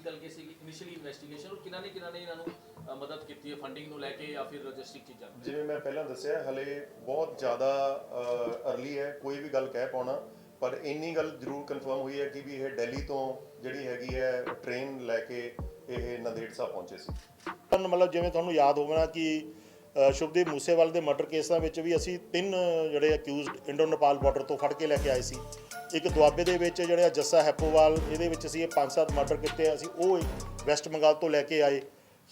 ਨਿਕਲ ਕੇ ਸੀ initially investigation ਔਰ ਕਿਹਨਾਂ ਨੇ ਕਿਹਨਾਂ ਨੇ ਇਹਨਾਂ ਨੂੰ ਮਦਦ ਕੀਤੀ ਹੈ ਫੰਡਿੰਗ ਨੂੰ ਲੈ ਕੇ ਜਾਂ ਫਿਰ ਲੌਜਿਸਟਿਕ ਚੀਜ਼ਾਂ ਨੂੰ? ਜਿਵੇਂ ਮੈਂ ਪਹਿਲਾਂ ਦੱਸਿਆ ਹਲੇ ਬਹੁਤ ਜ਼ਿਆਦਾ ਅਰਲੀ ਹੈ ਕੋਈ ਵੀ ਗੱਲ ਕਹਿ ਪਾਉਣਾ ਪਰ ਇੰਨੀ ਗੱਲ ਜ਼ਰੂਰ ਕਨਫਰਮ ਹੋਈ ਹੈ ਕਿ ਵੀ ਇਹ ਦਿੱਲੀ ਤੋਂ ਜਿਹੜੀ ਹੈਗੀ ਹੈ ਟ੍ਰੇਨ ਲੈ ਕੇ ਇਹ ਨੰਦੇੜ ਸਾਹਿਬ ਪਹੁੰਚੇ ਸੀ। ਤੁਹਾਨੂੰ ਮਤਲਬ ਜਿਵੇਂ ਤੁਹਾਨੂੰ ਯਾਦ ਹੋਵੇਗਾ ਕਿ ਅ, ਸ਼ੁਭਦੀਪ ਮੂਸੇਵਾਲ ਦੇ ਮਰਡਰ ਕੇਸਾਂ ਵਿੱਚ ਵੀ ਅਸੀਂ ਤਿੰਨ ਜਿਹੜੇ ਅਕਿਊਜ਼ਡ ਇੰਡੋ ਨੇਪਾਲ ਬਾਰਡਰ ਤੋਂ ਫੜ ਕੇ ਲੈ ਕੇ ਆਏ ਸੀ। ਇੱਕ ਦੁਆਬੇ ਦੇ ਵਿੱਚ ਜਿਹੜਾ ਜੱਸਾ ਹੈਪੋਵਾਲ, ਇਹਦੇ ਵਿੱਚ ਅਸੀਂ ਇਹ ਪੰਜ ਸੱਤ ਮਰਡਰ ਕੀਤੇ ਅਸੀਂ ਉਹ ਵੈਸਟ ਬੰਗਾਲ ਤੋਂ ਲੈ ਕੇ ਆਏ।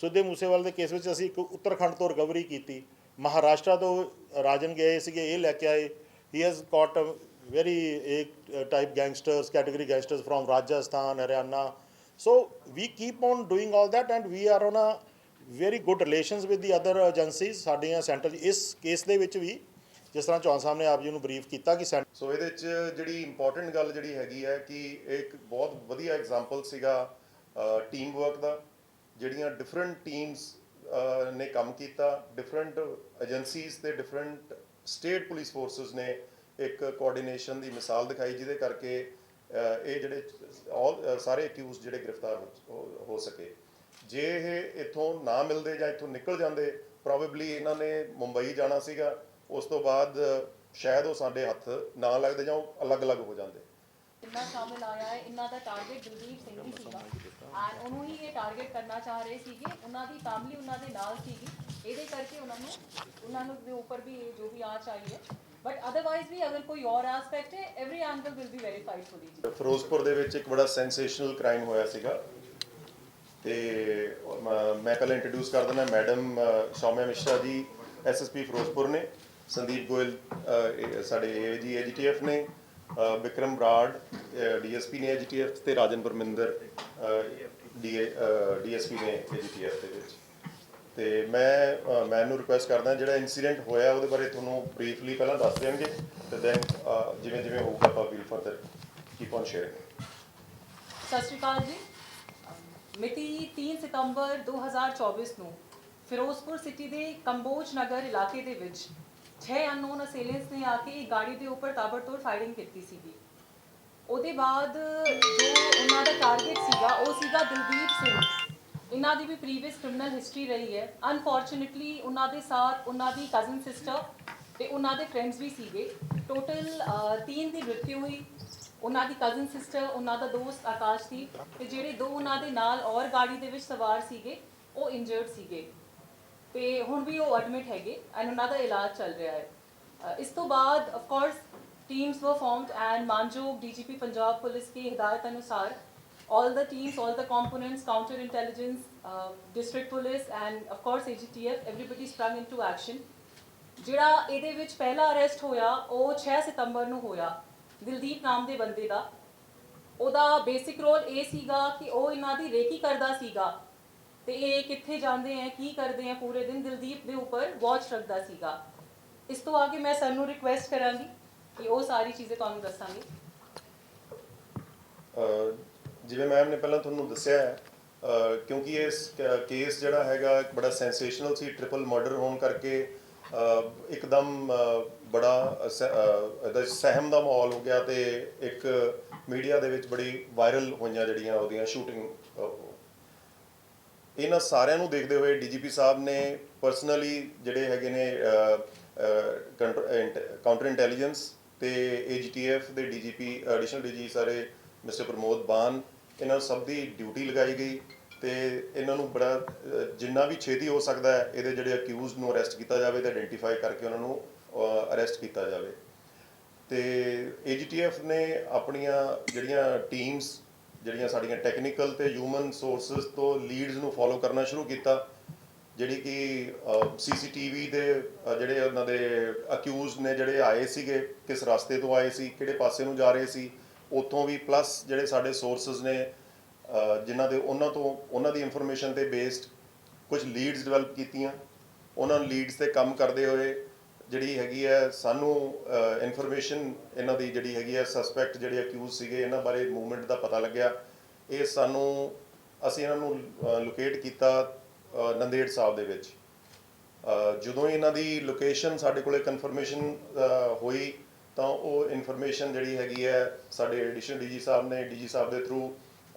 ਸੁਖਦੇਵ ਮੂਸੇਵਾਲ ਦੇ ਕੇਸ ਵਿੱਚ ਅਸੀਂ ਇੱਕ ਉੱਤਰਾਖੰਡ ਤੋਂ ਰਿਕਵਰੀ ਕੀਤੀ। ਮਹਾਰਾਸ਼ਟਰ ਤੋਂ ਰਾਜਨ ਗਏ ਸੀਗੇ, ਇਹ ਲੈ ਕੇ ਆਏ। He has caught very a type gangsters category gangsters from Rajasthan Haryana so we keep on doing all that and we are on a very good relations with the other agencies, ਸਾਡੀਆਂ centre ਇਸ case ਦੇ ਵਿੱਚ ਵੀ ਜਿਸ ਤਰ੍ਹਾਂ ਚੌਹਾਨ ਸਾਹਿਬ ਨੇ ਆਪ ਜੀ ਨੂੰ ਬਰੀਫ ਕੀਤਾ ਕਿ ਸੈਂਟਰ ਸੋ ਇਹਦੇ 'ਚ ਜਿਹੜੀ ਇੰਪੋਰਟੈਂਟ ਗੱਲ ਜਿਹੜੀ ਹੈਗੀ ਹੈ ਕਿ ਇੱਕ ਬਹੁਤ ਵਧੀਆ ਐਗਜ਼ਾਮਪਲ ਸੀਗਾ ਟੀਮ ਵਰਕ ਦਾ, ਜਿਹੜੀਆਂ ਡਿਫਰੈਂਟ ਟੀਮਸ ਨੇ ਕੰਮ ਕੀਤਾ ਡਿਫਰੈਂਟ ਏਜੰਸੀਜ਼ ਤੇ ਡਿਫਰੈਂਟ ਸਟੇਟ ਪੁਲਿਸ ਫੋਰਸਸ ਨੇ ਇੱਕ ਕੋਆਰਡੀਨੇਸ਼ਨ ਦੀ ਮਿਸਾਲ ਦਿਖਾਈ, ਜਿਹਦੇ ਕਰਕੇ ਇਹ ਜਿਹੜੇ all ਸਾਰੇ ਅਕਿਊਜ਼ ਜਿਹੜੇ ਗ੍ਰਿਫਤਾਰ ਹੋ ਸਕੇ। ਜੇ ਇਹ ਇੱਥੋਂ ਨਾ ਮਿਲਦੇ ਜਾਂ ਇੱਥੋਂ ਨਿਕਲ ਜਾਂਦੇ ਪ੍ਰੋਬੇਬਲੀ ਇਹਨਾਂ ਨੇ ਮੁੰਬਈ ਜਾਣਾ ਸੀਗਾ ਉਸ ਤੋਂ ਬਾਅਦ ਸ਼ਾਇਦ ਉਹ ਸਾਡੇ ਹੱਥ ਨਾ ਲੱਗਦੇ ਜਾਂ ਉਹ ਅਲੱਗ-ਅਲੱਗ ਹੋ ਜਾਂਦੇ। ਇੰਨਾ ਸ਼ਾਮਿਲ ਆਇਆ ਹੈ ਇਹਨਾਂ ਦਾ ਟਾਰਗੇਟ ਦਲਜੀਤ ਸਿੰਘ ਹੀ ਸੀਗਾ। ਐਂਡ ਉਹਨੂੰ ਹੀ ਇਹ ਟਾਰਗੇਟ ਕਰਨਾ ਚਾਹ ਰਹੇ ਸੀਗੇ। ਉਹਨਾਂ ਦੀ ਫੈਮਿਲੀ ਉਹਨਾਂ ਦੇ ਨਾਲ ਸੀਗੀ। ਇਹਦੇ ਕਰਕੇ ਉਹਨਾਂ ਨੂੰ ਉਹਨਾਂ ਨੂੰ ਦੇ ਉੱਪਰ ਵੀ ਇਹ ਜੋ ਵੀ ਆਂਚ ਆਈ ਹੈ। ਬਟ ਅਦਰਵਾਈਜ਼ ਵੀ ਅਗਰ ਕੋਈ ਹੋਰ ਐਸਪੈਕਟ ਹੈ every angle will be verified fully ਜੀ ਫਿਰੋਜ਼ਪੁਰ ਦੇ ਵਿੱਚ ਇੱਕ ਬੜਾ ਸੈਂਸੇਸ਼ਨਲ ਕ੍ਰਾਈਮ ਹੋਇਆ ਸੀਗਾ। ਤੇ ਮ- ਮੈਂ ਪਹਿਲਾਂ ਇੰਟਰੋਡਿਊਸ ਕਰ ਦਿੰਦਾ ਮੈਡਮ ਸੌਮਿਆ ਮਿਸ਼ਰਾ ਜੀ ਐਸਐਸਪੀ ਫਿਰੋਜ਼ਪੁਰ ਨੇ ਸੰਦੀਪ ਗੋਇਲ ਅ, ਇਹ ਸਾਡੇ ਏਜੀ ਐਜੀਟੀਐਫ ਨੇ ਅ, ਵਿਕਰਮ ਬਰਾੜ ਡੀਐਸਪੀ ਨੇ ਐਜੀਟੀਐਫ ਤੇ ਰਾਜਨ ਪਰਮਿੰਦਰ ਡੀਐਸਪੀ ਨੇ ਐਜੀਟੀਐਫ ਦੇ ਵਿੱਚ। ਤੇ ਮੈਂ ਮੈਨੂੰ ਰਿਕੁਐਸਟ ਕਰਦਾ ਜਿਹੜਾ ਇਨਸੀਡੈਂਟ ਹੋਇਆ ਉਹਦੇ ਬਾਰੇ ਤੁਹਾਨੂੰ ਬਰੀਫਲੀ ਪਹਿਲਾਂ ਦੱਸ ਦੇਣਗੇ ਤੇ ਦੈਨ ਜਿਵੇਂ ਜਿਵੇਂ ਹੋਊਗਾ ਆਪਾਂ will further keep on sharing ਸਤਿ ਸ਼੍ਰੀ ਅਕਾਲ ਜੀ। ਮਿਤੀ 3 ਸਤੰਬਰ 2024 ਨੂੰ ਫਿਰੋਜ਼ਪੁਰ ਸਿਟੀ ਦੇ ਕੰਬੋਜ ਨਗਰ ਇਲਾਕੇ ਦੇ ਵਿੱਚ 6 ਅਨਨੋਨ ਅਸੇਲੈਂਟਸ ਨੇ ਆ ਕੇ ਇੱਕ ਗਾੜੀ ਦੇ ਉੱਪਰ ਤਾਬੜਤੋੜ ਫਾਇਰਿੰਗ ਕੀਤੀ ਸੀਗੀ। ਉਹਦੇ ਬਾਅਦ ਜੋ ਉਹਨਾਂ ਦਾ ਟਾਰਗੇਟ ਸੀਗਾ, ਉਹ ਸੀਗਾ ਦਿਲਦੀਪ ਸਿੰਘ। ਇਹਨਾਂ ਦੀ ਵੀ ਪ੍ਰੀਵੀਅਸ ਕ੍ਰਿਮੀਨਲ ਹਿਸਟਰੀ ਰਹੀ ਹੈ। ਅਨਫੋਰਚੂਨੇਟਲੀ ਉਹਨਾਂ ਦੇ ਸਾਥ ਉਹਨਾਂ ਦੀ ਕਜ਼ਨ ਸਿਸਟਰ ਤੇ ਉਹਨਾਂ ਦੇ ਫਰੈਂਡਸ ਵੀ ਸੀਗੇ। ਟੋਟਲ 3 ਦੀ ਮ੍ਰਿਤਿੂ ਹੋਈ। ਉਹਨਾਂ ਦੀ ਕਜ਼ਨ ਸਿਸਟਰ ਉਹਨਾਂ ਦਾ ਦੋਸਤ ਆਕਾਸ਼ ਸੀ ਤੇ ਜਿਹੜੇ ਦੋ ਉਹਨਾਂ ਦੇ ਨਾਲ ਔਰ ਗਾੜੀ ਦੇ ਵਿੱਚ ਸਵਾਰ ਸੀਗੇ ਉਹ ਇੰਜਰਡ ਸੀਗੇ। ਤੇ ਹੁਣ ਵੀ ਉਹ ਐਡਮਿਟ ਹੈਗੇ ਐਂਡ ਉਹਨਾਂ ਦਾ ਇਲਾਜ ਚੱਲ ਰਿਹਾ ਹੈ। ਇਸ ਤੋਂ ਬਾਅਦ of course teams were formed and ਮਾਨਜੋਗ DGP Punjab police ਕੀ ਹਦਾਇਤ ਅਨੁਸਾਰ all ਦਾ teams, all the components, counterintelligence, uh, district police, and of course AGTF, everybody sprung into action ਜਿਹੜਾ ਇਹਦੇ ਵਿੱਚ ਪਹਿਲਾ ਅਰੈਸਟ ਹੋਇਆ ਉਹ 6 ਸਤੰਬਰ ਨੂੰ ਹੋਇਆ। ਦਿਲਦੀਪ ਨਾਮ ਦੇ ਬੰਦੇ ਦਾ। ਉਹਦਾ ਬੇਸਿਕ ਰੋਲ ਇਹ ਸੀਗਾ ਕਿ ਉਹ ਇਹਨਾਂ ਦੀ ਰੇਕੀ ਕਰਦਾ ਸੀਗਾ। ਤੇ ਇਹ ਕਿੱਥੇ ਜਾਂਦੇ ਆ, ਕੀ ਕਰਦੇ ਆ, ਪੂਰੇ ਦਿਨ ਦਿਲਦੀਪ ਦੇ ਉੱਪਰ ਵਾਚ ਰੱਖਦਾ ਸੀਗਾ। ਇਸ ਤੋਂ ਅੱਗੇ ਮੈਂ ਸਰ ਰਿਕੁਐਸਟ ਕਰਾਂਗੀ ਕਿ ਉਹ ਸਾਰੀ ਚੀਜ਼ਾਂ ਤੁਹਾਨੂੰ ਦੱਸਾਂਗੇ। ਜਿਵੇਂ ਮੈਮ ਨੇ ਪਹਿਲਾਂ ਤੁਹਾਨੂੰ ਦੱਸਿਆ ਹੈ ਕਿਉਂਕਿ ਇਸ ਕੇਸ ਜਿਹੜਾ ਹੈਗਾ ਬੜਾ ਸੈਂਸੇਸ਼ਨਲ ਸੀ ਟ੍ਰਿਪਲ ਮਰਡਰ ਹੋਣ ਕਰਕੇ ਇੱਕਦਮ ਬੜਾ ਸ- ਇਹਦਾ ਸਹਿਮ ਦਾ ਮਾਹੌਲ ਹੋ ਗਿਆ ਤੇ ਇੱਕ ਮੀਡੀਆ ਦੇ ਵਿੱਚ ਬੜੀ ਵਾਇਰਲ ਹੋਈਆਂ ਜਿਹੜੀਆਂ ਉਹਦੀਆਂ ਸ਼ੂਟਿੰਗ ਇਹਨਾਂ ਸਾਰਿਆਂ ਨੂੰ ਦੇਖਦੇ ਹੋਏ ਡੀਜੀਪੀ ਸਾਹਿਬ ਨੇ ਪਰਸਨਲੀ ਜਿਹੜੇ ਹੈਗੇ ਨੇ ਕਾਊਂਟਰ ਇੰਟੈਲੀਜੈਂਸ ਤੇ ਏਜੀਟੀਐਫ ਦੇ ਡੀਜੀਪੀ ਐਡੀਸ਼ਨਲ ਡੀਜੀ ਸਾਰੇ ਮਿਸਟਰ ਪ੍ਰਮੋਦ ਬਾਨ, ਇਹਨਾਂ ਸਭ ਦੀ ਡਿਊਟੀ ਲਗਾਈ ਗਈ ਤੇ ਇਹਨਾਂ ਨੂੰ ਬੜਾ ਜਿੰਨਾ ਵੀ ਛੇਤੀ ਹੋ ਸਕਦਾ ਹੈ, ਇਹਦੇ ਜਿਹੜੇ ਅਕਿਊਜ਼ਡ ਨੂੰ ਅਰੈਸਟ ਕੀਤਾ ਜਾਵੇ ਤੇ ਆਇਡੈਂਟੀਫਾਈ ਕਰਕੇ ਉਹਨਾਂ ਨੂੰ ਅਰੈਸਟ ਕੀਤਾ ਜਾਵੇ। ਤੇ ਏਜੀਟੀਐਫ ਨੇ ਆਪਣੀਆਂ ਜਿਹੜੀਆਂ ਟੀਮਸ ਜਿਹੜੀਆਂ ਸਾਡੀਆਂ ਟੈਕਨੀਕਲ ਤੇ ਹਿਊਮਨ ਸੋਰਸਸ ਤੋਂ ਲੀਡਸ ਨੂੰ ਫੋਲੋ ਕਰਨਾ ਸ਼ੁਰੂ ਕੀਤਾ, ਜਿਹੜੀ ਕਿ ਸੀਸੀਟੀਵੀ ਦੇ ਜਿਹੜੇ ਉਹਨਾਂ ਦੇ ਅਕਿਊਜ਼ ਨੇ ਜਿਹੜੇ ਆਏ ਸੀਗੇ, ਕਿਸ ਰਸਤੇ ਤੋਂ ਆਏ ਸੀ, ਕਿਹੜੇ ਪਾਸੇ ਨੂੰ ਜਾ ਰਹੇ ਸੀ, ਉੱਥੋਂ ਵੀ ਪਲੱਸ ਜਿਹੜੇ ਸਾਡੇ ਸੋਰਸਸ ਨੇ ਜਿਨ੍ਹਾਂ ਦੇ ਉਹਨਾਂ ਤੋਂ, ਉਹਨਾਂ ਦੀ ਇਨਫੋਰਮੇਸ਼ਨ ਤੇ ਬੇਸਡ ਕੁਝ ਲੀਡਸ ਡਿਵੈਲਪ ਕੀਤੀਆਂ। ਉਹਨਾਂ ਲੀਡਸ ਤੇ ਕੰਮ ਕਰਦੇ ਹੋਏ ਜਿਹੜੀ ਹੈਗੀ ਹੈ, ਸਾਨੂੰ ਇਨਫੋਰਮੇਸ਼ਨ ਇਹਨਾਂ ਦੀ ਜਿਹੜੀ ਹੈਗੀ ਹੈ ਸਸਪੈਕਟ ਜਿਹੜੇ ਅਕਿਊਜ਼ ਸੀਗੇ, ਇਹਨਾਂ ਬਾਰੇ ਮੂਵਮੈਂਟ ਦਾ ਪਤਾ ਲੱਗਿਆ। ਇਹ ਸਾਨੂੰ, ਅਸੀਂ ਇਹਨਾਂ ਨੂੰ ਲੋਕੇਟ ਕੀਤਾ ਨੰਦੇੜ ਸਾਹਿਬ ਦੇ ਵਿੱਚ। ਜਦੋਂ ਇਹਨਾਂ ਦੀ ਲੋਕੇਸ਼ਨ ਸਾਡੇ ਕੋਲੇ ਕਨਫਰਮੇਸ਼ਨ ਹੋਈ, ਤਾਂ ਉਹ ਇਨਫੋਰਮੇਸ਼ਨ ਜਿਹੜੀ ਹੈਗੀ ਹੈ, ਸਾਡੇ ਐਡੀਸ਼ਨਲ ਡੀਜੀ ਸਾਹਿਬ ਨੇ ਡੀਜੀ ਸਾਹਿਬ ਦੇ ਥਰੂ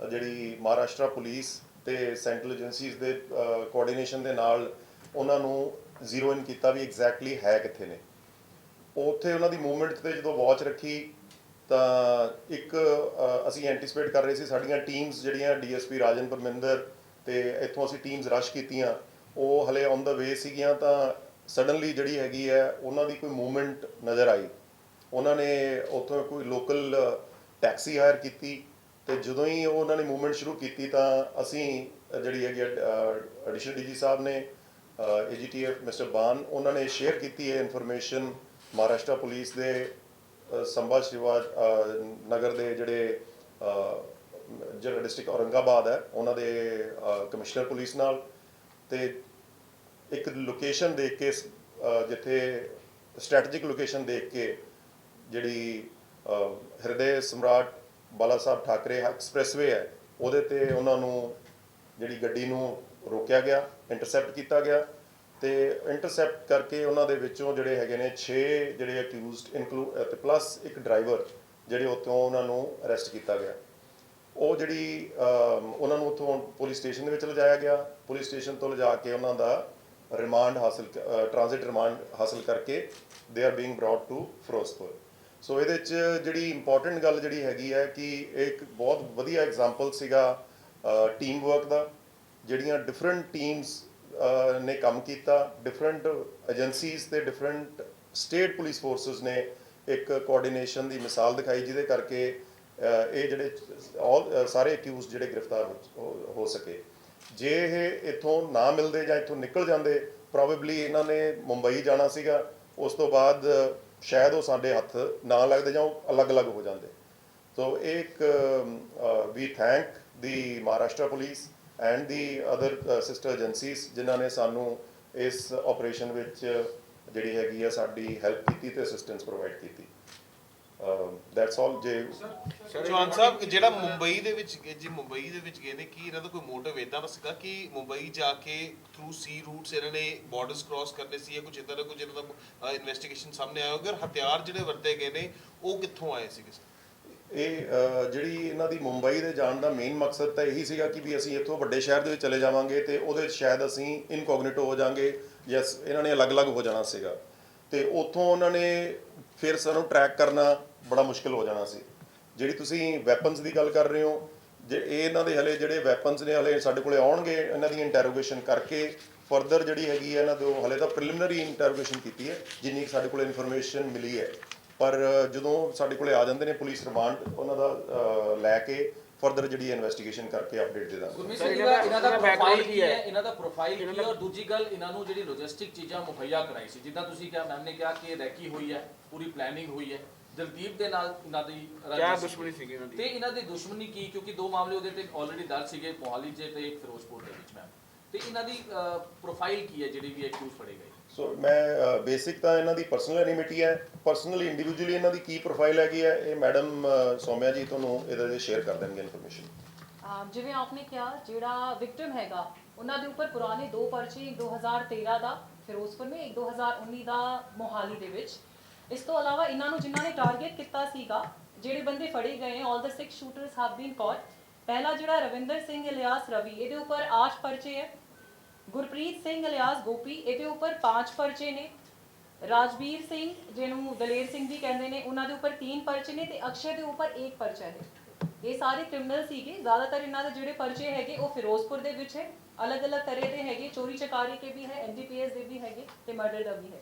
ਜਿਹੜੀ ਮਹਾਰਾਸ਼ਟਰ ਪੁਲਿਸ ਤੇ ਸੈਂਟਰਲ ਏਜੰਸੀਜ਼ ਦੇ ਕੋਆਰਡੀਨੇਸ਼ਨ ਦੇ ਨਾਲ ਉਹਨਾਂ ਨੂੰ ਜ਼ੀਰੋ ਇਨ ਕੀਤਾ ਵੀ ਐਗਜ਼ੈਕਟਲੀ ਹੈ ਕਿੱਥੇ ਨੇ। ਉੱਥੇ ਉਹਨਾਂ ਦੀ ਮੂਵਮੈਂਟ ਤੇ ਜਦੋਂ ਵਾਚ ਰੱਖੀ, ਤਾਂ ਇੱਕ ਅਸੀਂ ਐਂਟੀਸਪੇਟ ਕਰ ਰਹੇ ਸੀ ਸਾਡੀਆਂ ਟੀਮਸ ਜਿਹੜੀਆਂ ਡੀਐਸਪੀ ਰਾਜਨ ਪਰਮਿੰਦਰ ਤੇ ਇੱਥੋਂ ਅਸੀਂ ਟੀਮਸ ਰਸ਼ ਕੀਤੀਆਂ, ਉਹ ਹਲੇ ਔਨ ਦਾ ਵੇ ਸੀਗੀਆਂ ਤਾਂ ਸਡਨਲੀ ਜਿਹੜੀ ਹੈਗੀ ਹੈ, ਉਹਨਾਂ ਦੀ ਕੋਈ ਮੂਵਮੈਂਟ ਨਜ਼ਰ ਆਈ। ਉਹਨਾਂ ਨੇ ਉੱਥੋਂ ਕੋਈ ਲੋਕਲ ਟੈਕਸੀ ਹਾਇਰ ਕੀਤੀ ਤੇ ਜਦੋਂ ਹੀ ਉਹ ਉਹਨਾਂ ਨੇ ਮੂਵਮੈਂਟ ਸ਼ੁਰੂ ਕੀਤੀ ਤਾਂ ਅਸੀਂ ਜਿਹੜੀ ਹੈਗੀ ਐਡੀਸ਼ਨਲ ਡੀਜੀ ਸਾਹਿਬ ਨੇ ਏਜੀਟੀਐਫ ਮਿਸਟਰ ਬਾਨ ਉਹਨਾਂ ਨੇ ਸ਼ੇਅਰ ਕੀਤੀ ਹੈ ਇਨਫੋਰਮੇਸ਼ਨ ਮਹਾਰਾਸ਼ਟਰ ਪੁਲਿਸ ਦੇ ਸੰਭਾ ਸ਼ਿਵਾ ਨਗਰ ਦੇ ਜਿਹੜੇ ਅ, ਜਿਹੜਾ ਡਿਸਟ੍ਰਿਕਟ ਔਰੰਗਾਬਾਦ ਹੈ ਉਹਨਾਂ ਦੇ ਕਮਿਸ਼ਨਰ ਪੁਲਿਸ ਨਾਲ ਤੇ ਇੱਕ ਲੋਕੇਸ਼ਨ ਦੇਖ ਕੇ ਜਿੱਥੇ ਸਟ੍ਰੈਟਜਿਕ ਲੋਕੇਸ਼ਨ ਦੇਖ ਕੇ ਜਿਹੜੀ ਹਿਰਦੇ ਸਮਰਾਟ ਬਾਲਾ ਸਾਹਿਬ ਠਾਕਰੇ ਐਕਸਪ੍ਰੈਸਵੇ ਹੈ ਉਹਦੇ ਤੇ ਉਹਨਾਂ ਨੂੰ ਜਿਹੜੀ ਗੱਡੀ ਨੂੰ ਰੋਕਿਆ ਗਿਆ ਇੰਟਰਸੈਪਟ ਕੀਤਾ ਗਿਆ ਤੇ ਇੰਟਰਸੈਪਟ ਕਰਕੇ ਉਹਨਾਂ ਦੇ ਵਿੱਚੋਂ ਜਿਹੜੇ ਹੈਗੇ ਨੇ 6 ਜਿਹੜੇ ਅਕਿਊਜ਼ਡ ਇਨਕਲੂਡ ਤੇ ਪਲੱਸ ਇੱਕ ਡਰਾਈਵਰ ਜਿਹੜੇ ਉੱਥੋਂ ਉਹਨਾਂ ਨੂੰ ਅਰੈਸਟ ਕੀਤਾ ਗਿਆ। ਉਹ ਜਿਹੜੀ ਉਹਨਾਂ ਨੂੰ ਉੱਥੋਂ ਪੁਲਿਸ ਸਟੇਸ਼ਨ ਦੇ ਵਿੱਚ ਲਿਜਾਇਆ ਗਿਆ। ਪੁਲਿਸ ਸਟੇਸ਼ਨ ਤੋਂ ਲਿਜਾ ਕੇ ਉਹਨਾਂ ਦਾ ਰਿਮਾਂਡ ਹਾਸਲ ਟ੍ਰਾਂਜ਼ਿਟ ਰਿਮਾਂਡ ਹਾਸਲ ਕਰਕੇ they are being brought to Firozpur so ਇਹਦੇ ਚ ਜਿਹੜੀ ਇੰਪੋਰਟੈਂਟ ਗੱਲ ਜਿਹੜੀ ਹੈਗੀ ਹੈ ਕਿ ਇਹ ਇੱਕ ਬਹੁਤ ਵਧੀਆ ਐਗਜ਼ਾਮਪਲ ਸੀਗਾ ਟੀਮ ਵਰਕ ਦਾ। ਜਿਹੜੀਆਂ ਡਿਫਰੈਂਟ ਟੀਮਸ ਨੇ ਕੰਮ ਕੀਤਾ ਡਿਫਰੈਂਟ ਏਜੰਸੀਜ਼ ਤੇ ਡਿਫਰੈਂਟ ਸਟੇਟ ਪੁਲਿਸ ਫੋਰਸਸ ਨੇ ਇੱਕ ਕੋਆਰਡੀਨੇਸ਼ਨ ਦੀ ਮਿਸਾਲ ਦਿਖਾਈ, ਜਿਹਦੇ ਕਰਕੇ ਇਹ ਜਿਹੜੇ all- ਸਾਰੇ ਅਕਿਊਜ਼ ਜਿਹੜੇ ਗ੍ਰਿਫਤਾਰ ਹੋ- ਹੋ- ਸਕੇ। ਜੇ ਇਹ ਇੱਥੋਂ ਨਾ ਮਿਲਦੇ ਜਾਂ ਇੱਥੋਂ ਨਿਕਲ ਜਾਂਦੇ ਪ੍ਰੋਬੇਬਲੀ ਇਹਨਾਂ ਨੇ ਮੁੰਬਈ ਜਾਣਾ ਸੀਗਾ, ਉਸ ਤੋਂ ਬਾਅਦ ਸ਼ਾਇਦ ਉਹ ਸਾਡੇ ਹੱਥ ਨਾ ਲੱਗਦੇ ਜਾਂ ਉਹ ਅਲੱਗ-ਅਲੱਗ ਹੋ ਜਾਂਦੇ। ਸੋ ਇੱਕ we thank the Maharashtra police and the other sister agencies ਜਿਨ੍ਹਾਂ ਨੇ ਸਾਨੂੰ ਇਸ ਆਪਰੇਸ਼ਨ ਵਿੱਚ ਜਿਹੜੀ ਹੈਗੀ ਆ ਸਾਡੀ ਹੈਲਪ ਕੀਤੀ ਤੇ ਅਸਿਸਟੈਂਸ ਪ੍ਰੋਵਾਈਡ ਕੀਤੀ। um, that's all J Chauhan ਸਾਹਿਬ, ਜਿਹੜਾ ਮੁੰਬਈ ਦੇ ਵਿੱਚ ਜੀ ਮੁੰਬਈ ਦੇ ਵਿੱਚ ਗਏ ਨੇ, ਕੀ ਇਹਨਾਂ ਦਾ ਕੋਈ ਮੋਟਿਵ ਇਦਾਂ ਦਾ ਸੀਗਾ ਕਿ ਮੁੰਬਈ ਜਾ ਕੇ ਥਰੂ ਸੀ ਰੂਟਸ ਇਹਨਾਂ ਨੇ ਬਾਰਡਰਸ ਕ੍ਰਾਸ ਕਰਨੇ ਸੀ ਜਾਂ ਕੁਝ ਇਦਾਂ ਦਾ ਕੁਝ ਇਹਨਾਂ ਦਾ ਇਨਵੈਸਟੀਗੇਸ਼ਨ ਸਾਹਮਣੇ ਆਇਆ ਅਗਰ ਹਥਿਆਰ ਜਿਹੜੇ ਵਰਤੇ ਗਏ ਨੇ, ਉਹ ਕਿੱਥੋਂ ਆਏ ਸੀਗੇ ਇਹ ਜਿਹੜੀ ਇਹਨਾਂ ਦੀ ਮੁੰਬਈ ਦੇ ਜਾਣ ਦਾ ਮੇਨ ਮਕਸਦ ਤਾਂ ਇਹੀ ਸੀਗਾ ਕਿ ਵੀ ਅਸੀਂ ਇੱਥੋਂ ਵੱਡੇ ਸ਼ਹਿਰ ਦੇ ਵਿੱਚ ਚਲੇ ਜਾਵਾਂਗੇ ਤੇ ਉਹਦੇ ਸ਼ਾਇਦ ਅਸੀਂ ਇਨਕੋਗਨੀਟੋ ਹੋ ਜਾਾਂਗੇ ਯੈਸ ਇਹਨਾਂ ਨੇ ਅਲੱਗ-ਅਲੱਗ ਹੋ ਜਾਣਾ ਸੀਗਾ। ਤੇ ਉੱਥੋਂ ਉਹਨਾਂ ਨੇ ਫਿਰ ਸਾਨੂੰ ਟਰੈਕ ਕਰਨਾ ਬੜਾ ਮੁਸ਼ਕਲ ਹੋ ਜਾਣਾ ਸੀ। ਜਿਹੜੀ ਤੁਸੀਂ ਵੈਪਨਸ ਦੀ ਗੱਲ ਕਰ ਰਹੇ ਹੋ, ਜੇ ਇਹ ਇਹਨਾਂ ਦੇ ਹਲੇ ਜਿਹੜੇ ਵੈਪਨਸ ਨੇ ਹਲੇ ਸਾਡੇ ਕੋਲੇ ਆਉਣਗੇ, ਇਹਨਾਂ ਦੀ ਇੰਟਰੋਗੇਸ਼ਨ ਕਰਕੇ ਫਰਦਰ ਜਿਹੜੀ ਹੈਗੀ ਹੈ ਇਹਨਾਂ ਤੋਂ ਹਲੇ ਤਾਂ ਪ੍ਰੀਲਿਮਿਨਰੀ ਇੰਟਰੋਗੇਸ਼ਨ ਕੀਤੀ ਹੈ, ਜਿੰਨੀ ਕੁ ਸਾਡੇ ਕੋਲੇ ਇਨਫੋਰਮੇਸ਼ਨ ਮਿਲੀ ਹੈ। ਪਰ ਜਦੋਂ ਸਾਡੇ ਕੋਲੇ ਆ ਜਾਂਦੇ ਨੇ ਪੁਲਿਸ ਰਿਮਾਂਡ ਉਹਨਾਂ ਦਾ ਲੈ ਕੇ ਫਰਦਰ ਜਿਹੜੀ ਇਨਵੈਸਟੀਗੇਸ਼ਨ ਕਰਕੇ ਅਪਡੇਟ ਦੇ ਦਾਂਗੇ। ਗੁਰਮੀਤ ਸਰ, ਸਿੰਘ ਇਹਨਾਂ ਦਾ ਇਹਨਾਂ ਦਾ ਪ੍ਰੋਫਾਈਲ ਕੀ ਹੈ? ਇਹਨਾਂ ਦਾ ਪ੍ਰੋਫਾਈਲ ਕੀ ਹੈ? ਔਰ ਦੂਜੀ ਗੱਲ ਇਹਨਾਂ ਨੂੰ ਜਿਹੜੀ ਲੌਜਿਸਟਿਕ ਚੀਜ਼ਾਂ ਮੁਹੱਈਆ ਕਰਾਈ ਸੀ ਜਿੱਦਾਂ ਤੁਸੀਂ ਕਿਹਾ ਮੈਮ ਨੇ ਕਿਹਾ ਕਿ ਇਹ ਰੈਕੀ ਹੋਈ ਹੈ ਪੂਰੀ ਪਲੈਨਿੰਗ ਹੋਈ ਹੈ। ਦਲਦੀਪ ਦੇ ਨਾਲ ਇਹਨਾਂ ਦੀ ਕਿਆ। ਦੁਸ਼ਮਣੀ ਸੀਗੀ ਇਹਨਾਂ ਤੇ ਦੀ ਇਹਨਾਂ ਦੀ ਦੁਸ਼ਮਣੀ ਕੀ ਕਿਉਂਕਿ ਦੋ ਮਾਮਲੇ ਉਹਦੇ ਤੇ ਆਲਰੇਡੀ ਦਰਜ ਸੀਗੇ ਮੋਹਾਲੀ 'ਚ ਤੇ ਇੱਕ ਫਿਰੋਜ਼ਪੁਰ ਦੇ ਵਿੱਚ ਮੈਮ ਤੇ ਇਹਨਾਂ ਦੀ ਪ੍ਰੋਫਾਈਲ ਕੀ ਹੈ ਜਿਹੜੀ ਵੀ ਐਕਿਊਜ਼ ਫੜੇ ਗਏ? ਸੋ ਮੈਂ ਬੇਸਿਕ ਤਾਂ ਇਹਨਾਂ ਦੀ ਪਰਸਨਲ ਐਨੀਮਿਟੀ ਹੈ ਪਰਸਨਲੀ ਇੰਡੀਵਿਜੂਅਲੀ ਇਹਨਾਂ ਦੀ ਕੀ ਪ੍ਰੋਫਾਈਲ ਹੈਗੀ ਹੈ, ਇਹ ਮੈਡਮ ਸੌਮਿਆ ਜੀ ਤੁਹਾਨੂੰ ਇਹਦੇ ਦੇ ਸ਼ੇਅਰ ਕਰ ਦੇਣਗੇ ਇਨਫੋਰਮੇਸ਼ਨ ਅਮ ਜਿਵੇਂ ਆਪਨੇ ਕਿਹਾ, ਜਿਹੜਾ ਵਿਕਟਮ ਹੈਗਾ, ਉਹਨਾਂ ਦੇ ਉੱਪਰ ਪੁਰਾਣੇ ਦੋ ਪਰਚੇ, ਇੱਕ 2013 ਦਾ, ਫਿਰੋਜ਼ਪੁਰ ਵਿੱਚ ਇੱਕ 2019 ਦਾ ਮੋਹਾਲੀ ਦੇ ਵਿੱਚ। ਇਸ ਤੋਂ ਇਲਾਵਾ ਇਹਨਾਂ ਨੂੰ ਜਿਨ੍ਹਾਂ ਨੇ ਟਾਰਗੇਟ ਕੀਤਾ ਸੀਗਾ, ਜਿਹੜੇ ਬੰਦੇ ਫੜੇ ਗਏ ਆਲ ਦ 6 ਸ਼ੂਟਰਸ ਹੈਵ ਬੀਨ ਕਾਟ ਪਹਿਲਾ ਜਿਹੜਾ ਰਵਿੰਦਰ ਸਿੰਘ ਇਲਿਆਸ ਰਵੀ, ਇਹਦੇ ਉੱਪਰ 8 ਪਰਚੇ ਹੈ। ਗੁਰਪ੍ਰੀਤ ਸਿੰਘ ਇਲਿਆਸ ਗੋਪੀ ਇਹਦੇ ਉੱਪਰ 5 ਪਰਚੇ ਨੇ। ਰਾਜਵੀਰ ਸਿੰਘ ਜਿਹਨੂੰ ਦਲੇਰ ਸਿੰਘ ਵੀ ਕਹਿੰਦੇ ਨੇ ਉਹਨਾਂ ਦੇ ਉੱਪਰ 3 ਪਰਚੇ ਨੇ ਤੇ ਅਕਸ਼ੇ ਦੇ ਉੱਪਰ 1 ਪਰਚਾ ਹੈ। ਇਹ ਸਾਰੇ ਕ੍ਰਿਮੀਨਲ ਸੀਗੇ। ਜ਼ਿਆਦਾਤਰ ਇਹਨਾਂ ਦੇ ਜਿਹੜੇ ਪਰਚੇ ਹੈਗੇ ਉਹ ਫਿਰੋਜ਼ਪੁਰ ਦੇ ਵਿੱਚ ਹੈ। ਅਲੱਗ-ਅਲੱਗ ਤਰ੍ਹਾਂ ਦੇ ਹੈਗੇ। ਚੋਰੀ ਚਕਾਰੀ ਕੇ ਵੀ ਹੈ ਐਨਡੀਪੀਐਸ ਦੇ ਵੀ ਹੈਗੇ ਤੇ ਮਰਡਰ ਦਾ ਵੀ ਹੈ।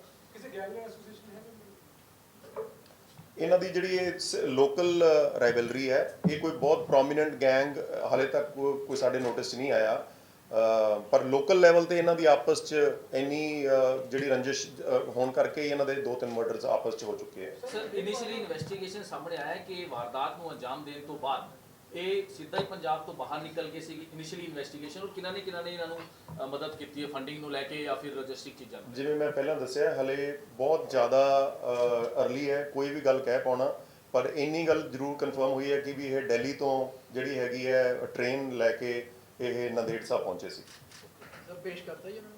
ਇਹਨਾਂ ਦੀ ਜਿਹੜੀ ਇਹ ਲੋਕਲ ਰਾਈਵਲਰੀ ਹੈ ਇਹ ਕੋਈ ਬਹੁਤ ਪ੍ਰੋਮਿਨੈਂਟ ਗੈਂਗ ਹਾਲੇ ਤੱਕ ਕੋਈ ਸਾਡੇ ਨੋਟਿਸ 'ਚ ਨਹੀਂ ਆਇਆ। ਪਰ ਲੋਕਲ ਲੈਵਲ ਤੇ ਇਹਨਾਂ ਦੀ ਆਪਸ 'ਚ ਇੰਨੀ ਜਿਹੜੀ ਰੰਜਿਸ਼ ਹੋਣ ਕਰਕੇ ਹੀ ਇਹਨਾਂ ਦੇ ਦੋ ਤਿੰਨ ਮਰਡਰਸ ਆਪਸ 'ਚ ਹੋ ਚੁੱਕੇ ਹੈ ਸਰ ਇਨੀਸ਼ੀਅਲੀ ਇਨਵੈਸਟੀਗੇਸ਼ਨ ਸਾਹਮਣੇ ਆਇਆ ਕਿ ਇਹ ਵਾਰਦਾਤ ਨੂੰ ਅੰਜਾਮ ਦੇਣ ਤੋਂ ਬਾਅਦ ਇਹ ਸਿੱਧਾ ਹੀ ਪੰਜਾਬ ਤੋਂ ਬਾਹਰ ਨਿਕਲ ਕੇ ਸੀ ਇਨੀਸ਼ੀਅਲੀ ਇਨਵੈਸਟੀਗੇਸ਼ਨ ਔਰ ਕਿਹਨਾਂ ਨੇ ਕਿਹਨਾਂ ਨੇ ਇਹਨਾਂ ਨੂੰ ਮਦਦ ਕੀਤੀ ਹੈ ਫੰਡਿੰਗ ਨੂੰ ਲੈ ਕੇ ਜਾਂ ਫਿਰ ਲੌਜਿਸਟਿਕ ਚੀਜ਼ਾਂ ਜਿਵੇਂ ਮੈਂ ਪਹਿਲਾਂ ਦੱਸਿਆ ਹਲੇ ਬਹੁਤ ਜ਼ਿਆਦਾ ਅਰਲੀ ਹੈ ਕੋਈ ਵੀ ਗੱਲ ਕਹਿ ਪਾਉਣਾ ਪਰ ਇੰਨੀ ਗੱਲ ਜ਼ਰੂਰ ਕਨਫਰਮ ਹੋਈ ਹੈ ਕਿ ਵੀ ਇਹ ਦਿੱਲੀ ਤੋਂ ਜਿਹੜੀ ਹੈਗੀ ਹੈ ਟ੍ਰੇਨ ਲੈ ਕੇ ਇਹ ਨੰਦੇੜ ਸਾਹਿਬ ਪਹੁੰਚੇ ਸੀ। ਪੇਸ਼ ਕਰਤਾ ਜੀ ਇਹਨਾਂ ਨੂੰ?